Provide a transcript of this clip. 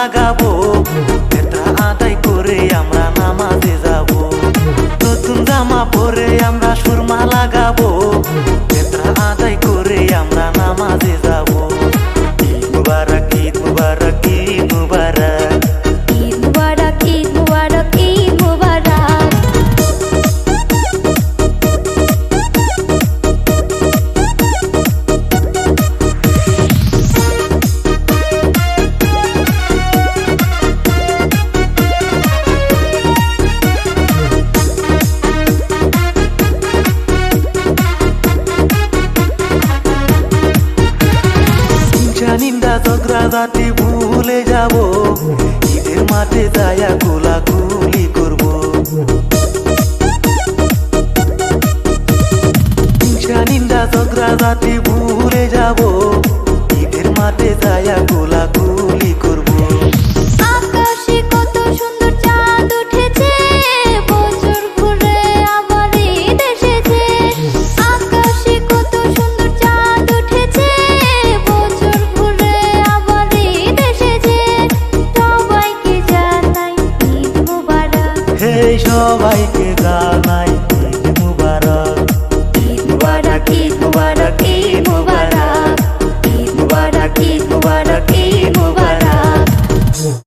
ಮಗವೋ দাদাটি ভুলে যাব। ঈদের মাঠে দায়া কোলাকুলি করব। নিন্দা ঝগড়া দাটি ভুলে যাব। ঈদের মাঠে দায়া সবাইকে জানাই